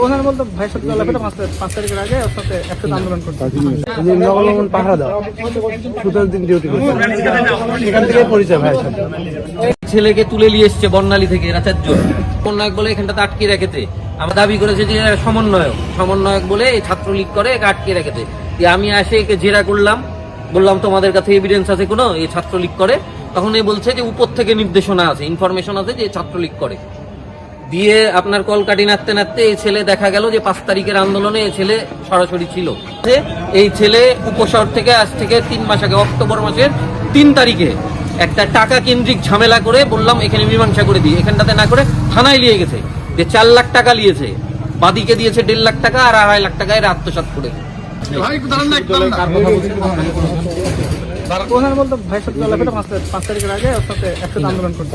ওখানে বলতো ভাইয়ের সাথে চলাফেরা পাঁচ তারিখের আগে ওর সাথে একসাথে আন্দোলন করতে নবলম্বন পাহারা দাও। সুতরাং দিন ডিউটি করছে এখান থেকে পরিচয় ভাইয়ের সাথে। ছেলেকে তুলে নিয়ে এসছে বর্ণালী থেকে এরা চারজন সমন্বয়ক বলে এখানটাতে আটকে রেখেছে আমার দাবি করেছে যে সমন্বয়ক। সমন্বয়ক বলে এই ছাত্রলীগ করে একে আটকে রেখেছে দিয়ে আমি আসে একে জেরা করলাম বললাম তোমাদের কাছে এভিডেন্স আছে কোনো? এই ছাত্রলীগ করে? তখন এ বলছে যে উপর থেকে নির্দেশনা আছে ইনফরমেশন আছে যে ছাত্রলীগ করে। দিয়ে আপনার কলকাটি নাড়তে নাড়তে এই ছেলে দেখা গেল যে পাঁচ তারিখের আন্দোলনে এই ছেলে সরাসরি ছিল। এই ছেলে উপশহর থেকে আজ থেকে তিন মাস আগে অক্টোবর মাসের তিন তারিখে একটা টাকা কেন্দ্রিক ঝামেলা করে বললাম এখানে মীমাংসা করে দিই। এখানটাতে না করে থানায় নিয়ে গেছে। যে চার লাখ টাকা নিয়েছে বাদিকে দিয়েছে দেড় লাখ টাকা আর আড়াই লাখ টাকা এরা আত্মসাৎ করে ভাইয়ের সাথে চলাফেরা পাঁচ তারিখ- পাঁচ তারিখের আগে ওর সাথে একসাথে আন্দোলন করতে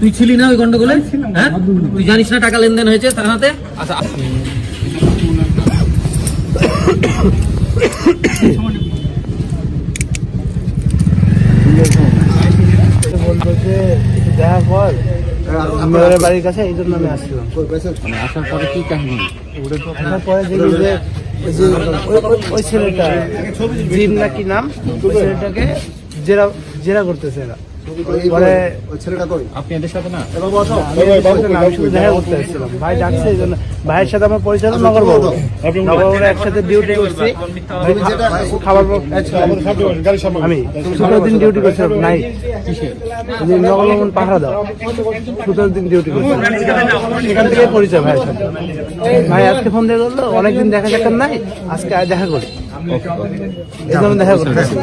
তুই ছিলি না ওই গন্ডগোলে? হ্যাঁ? তুই জানিস না টাকা লেনদেন হয়েছে তার হাতে? আচ্ছা বলতো যে দেখা কর মেয়রের বাড়ির কাছে এই জন্য আমি আসছিলাম। মানে আসার পরে কি কাহিনী? আসার পরে দেখি যে ওই যে ওই- ওই- ওই ছেলেটা জিম নাকি নাম? ছেলেটাকে জেরা জেরা করতেছে এরা। পরে আপনি এদের সাথে না? আমি শুধু দেখা করতে আসছিলাম ভাই ডাকছে এই জন্য। ভাইয়ের সাথে আমার পরিচয় নগর বাবু নগর বাবুর একসাথে ডিউটি করছি। খাবার আমি সতেরো দিন ডিউটি করছিলাম নাই। নগরমন পাহারা দাও। সতেরো দিন ডিউটি করছি। এখান থেকে পরিচয় ভাইয়ের সাথে। ভাই আজকে ফোন দিয়ে বলল অনেকদিন দেখা দেখার নাই। আজকে আজ দেখা করি। এই জন্য দেখা করতেছি।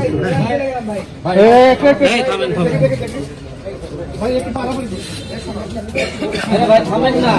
এই পাড়া করে দিন ভাই থামেন না